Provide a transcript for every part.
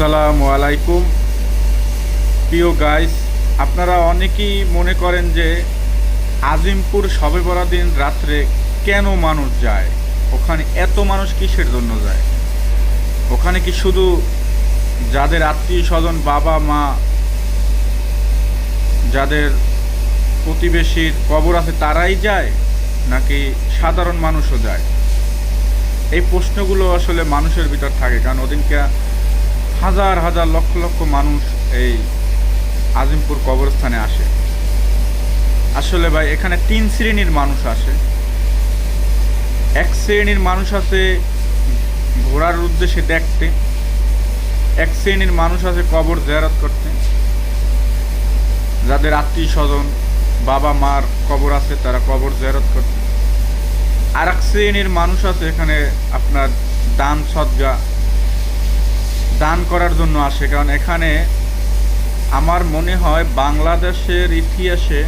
আসসালামু আলাইকুম। প্রিয় গাইস আপনারা অনেকেই মনে করেন যে আজিমপুর সবে দিন রাত্রে কেন মানুষ যায়? ওখানে এত মানুষ কিসের জন্য যায়? ওখানে কি শুধু যাদের আত্মীয় স্বজন বাবা, মা, যাদের প্রতিবেশীর কবর আছে তারাই যায়, নাকি সাধারণ মানুষও যায়? এই প্রশ্নগুলো আসলে মানুষের ভিতর থাকে, কারণ ওদিনকে হাজার হাজার লক্ষ লক্ষ মানুষ এই আজিমপুর কবরস্থানে আসে। আসলে ভাই, এখানে তিন শ্রেণির মানুষ আসে। এক শ্রেণির মানুষ আছে ঘোরার উদ্দেশ্যে দেখতে, এক শ্রেণির মানুষ আছে কবর জেরাত করতে। যাদের আত্মীয় স্বজন বাবা, মার কবর আছে, তারা কবর জেরত করতে। আর এক শ্রেণির মানুষ আছে এখানে আপনার দান সজ্জা দান করার জন্য আসে, কারণ এখানে আমার মনে হয় বাংলাদেশের ইতিহাসে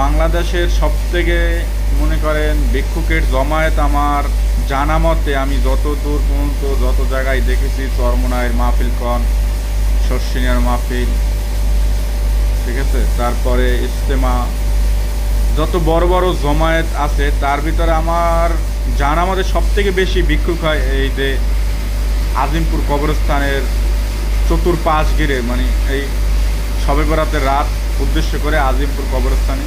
বাংলাদেশের সব থেকে মনে করেন ভিক্ষুকের জমায়েত আমার জানা মতে আমি যত দূর পর্যন্ত যত জায়গায় দেখেছি চরমনায়ের মাহফিল কন শর্ষিনিয়ার মাহফিল, ঠিক আছে? তারপরে ইস্তেমা যত বড় বড় জমায়েত আছে, তার ভিতরে আমার জানা মতে সব থেকে বেশি ভিক্ষুক হয় এই যে আজিমপুর কবরস্থানের চতুর্পাশ ঘিরে মানে এই সবে বরাতের রাত উদ্দেশ্য করে আজিমপুর কবরস্থানে।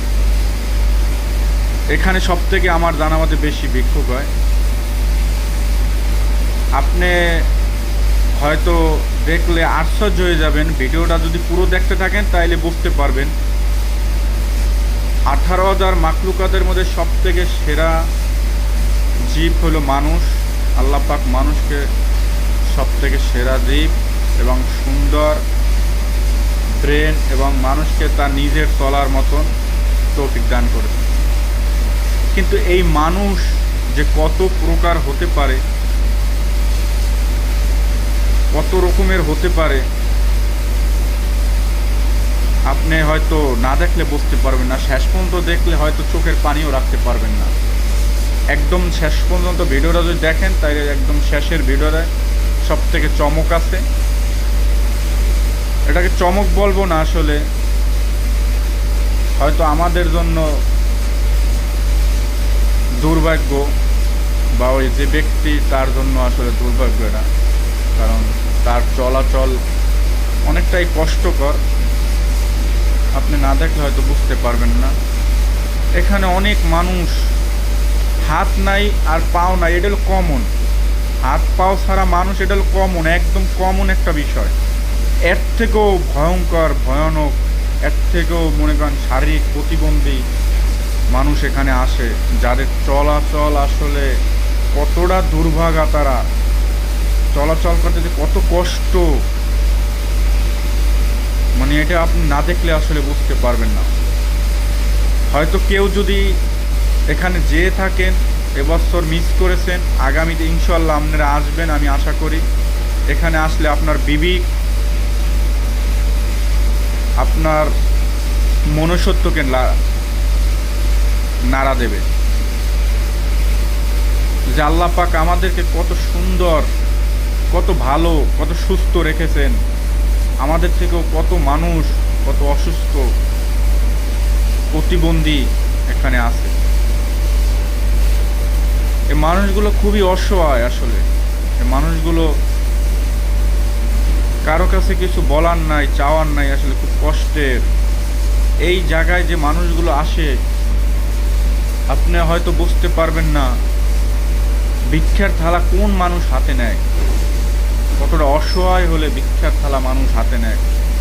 এখানে সব থেকে আমার জানা মতে বেশি ভিক্ষুক হয়। আপনি হয়তো দেখলে আশ্চর্য হয়ে যাবেন, ভিডিওটা যদি পুরো দেখতে থাকেন তাইলে বুঝতে পারবেন। আঠারো হাজার মাকলুকাতের মধ্যে সব থেকে সেরা জীব হলো মানুষ আল্লাপাক মানুষকে সব থেকে সেরা জীব এবং সুন্দর ব্রেন এবং মানুষকে তার নিজের চলার মতন তৌফিক দান করেছে কিন্তু এই মানুষ যে কত প্রকার হতে পারে, কত রকমের হতে পারে, আপনি হয়তো না দেখলে বুঝতে পারবেন না, শেষ পর্যন্ত দেখলে হয়তো চোখের পানিও রাখতে পারবেন না। একদম শেষ পর্যন্ত ভিডিওটা যদি দেখেন তাই একদম শেষের ভিডিওটা সব থেকে চমক আছে। এটাকে চমক বলব না আসলে। হয়তো আমাদের জন্য দুর্ভাগ্য বা ওই যে ব্যক্তি তার জন্য আসলে দুর্ভাগ্য এটা। কারণ তার চলাচল অনেকটাই কষ্টকর। আপনি না দেখলে হয়তো বুঝতে পারবেন না। এখানে অনেক মানুষ হাত নাই আর পাও নাই, এটা হলো কমন হাত পাও ছাড়া মানুষ, এটা হলো কমন একদম কমন একটা বিষয়। এর থেকেও ভয়ঙ্কর, ভয়ানক, এর থেকেও মনে করেন শারীরিক প্রতিবন্ধী মানুষ এখানে আসে, যাদের চলাচল আসলে কতটা দুর্ভাগা তারা। চলাচল করতে যে কত কষ্ট। মানে এটা আপনি না দেখলে আসলে বুঝতে পারবেন না। হয়তো কেউ যদি এখানে যেয়ে থাকেন এবছর মিস করেছেন। আগামীতে ইনশাল্লাহ আপনারা আসবেন, আমি আশা করি। এখানে আসলে আপনার বিবিক, আপনার মনুষ্যত্বকে নাড়া দেবে। যে আল্লাহ পাক আমাদেরকে কত সুন্দর, কত ভালো, কত সুস্থ রেখেছেন। আমাদের থেকেও কত মানুষ কত অসুস্থ, প্রতিবন্ধী এখানে আছে। এই মানুষগুলো খুবই অসহায় আসলে। এই মানুষগুলো কারও কাছে কিছু বলার নাই, চাওয়ার নাই আসলে, খুব কষ্টের। এই জায়গায় যে মানুষগুলো আসে, আপনি হয়তো বুঝতে পারবেন না ভিক্ষার থালা কোন মানুষ হাতে নেয়। কতটা অসহায় হলে ভিক্ষার থালা মানুষ হাতে নেয়,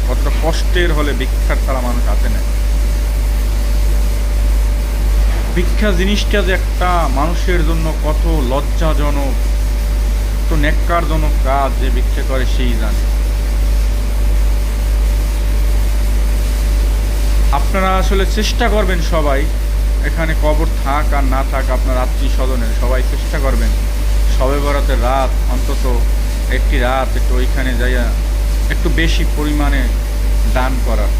কতটা কষ্টের হলে ভিক্ষার থালা মানুষ হাতে নেয়। ভিক্ষা জিনিসটা যে একটা মানুষের জন্য কত লজ্জাজনক, কত নেককারজনক কাজ যে ভিক্ষা করে সেই জানে। আপনারা আসলে চেষ্টা করবেন সবাই, এখানে কবর থাক আর না থাক আপনার আত্মীয় স্বজনের সবাই চেষ্টা করবেন। সবে বরাতের রাত, অন্তত একটি রাত একটু ওইখানে যাইয়া একটু বেশি পরিমাণে দান করার।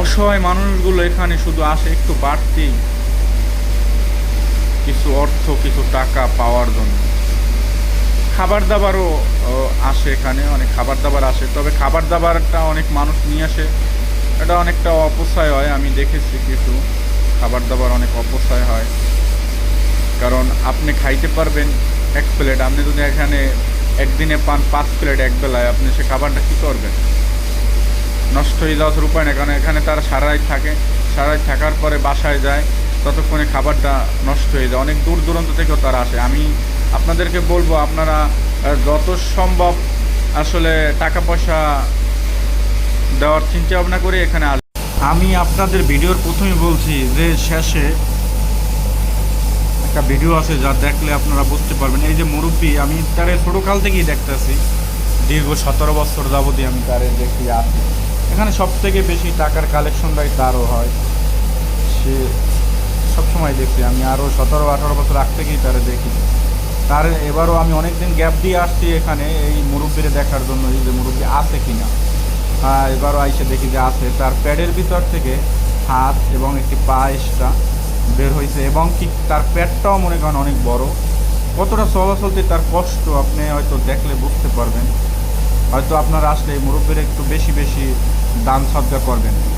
অসহায় মানুষগুলো এখানে শুধু আসে একটু বাড়তি কিছু অর্থ, কিছু টাকা পাওয়ার জন্য। খাবার দাবারও আসে এখানে, অনেক খাবার দাবার আসে। তবে খাবার দাবারটা অনেক মানুষ নিয়ে আসে। এটা অনেকটা অপচয় হয়, আমি দেখেছি কিছু। খাবার দাবার অনেক অপচয় হয়। কারণ আপনি খাইতে পারবেন এক প্লেট। আপনি যদি এখানে একদিনে পান পাঁচ প্লেট এক বেলায়, আপনি সে খাবারটা কী করবেন? নষ্ট হয়ে যাওয়ার উপায় না কারণ এখানে তারা সারা রাত থাকে। সারা রাত থাকার পরে বাসায় যায়। ততক্ষণে খাবারটা নষ্ট হয়ে যায়। অনেক দূর দূরান্ত থেকেও তারা আসে। আমি আপনাদেরকে বলব, আপনারা যত সম্ভব আসলে টাকা পয়সা দেওয়ার চিন্তা ভাবনা করে এখানে আস আমি আপনাদের ভিডিওর প্রথমেই বলছি যে, শেষে একটা ভিডিও আছে যা দেখলে আপনারা বুঝতে পারবেন। এই যে মুরব্বী, আমি তারে ছোটো কাল থেকেই দেখতেছি। দীর্ঘ সতেরো বছর যাবতীয় আমি তারে দেখি আসি। এখানে সব থেকে বেশি টাকার কালেকশন কালেকশনটাই তারও হয়। সে সবসময় দেখছি আমি আরও সতেরো, আঠারো বছর আগ থেকেই তারে দেখি। তার এবারও আমি অনেক দিন গ্যাপ দিয়ে আসছি এখানে, এই মুরব্বীরে দেখার জন্য, এই যে মুরব্বী আছে কিনা। হ্যাঁ এবারও আইসে দেখি যে আছে। তার প্যাডের ভিতর থেকে হাত এবং একটি পা বের হয়েছে এবং কি তার প্যাডটাও মনে করেন অনেক বড়। কতটা চলাচলতে তার কষ্ট, আপনি হয়তো দেখলে বুঝতে পারবেন। হয়তো আপনার আসলে এই মুরব্বীর একটু বেশি বেশি দান সজ্জা করবেন।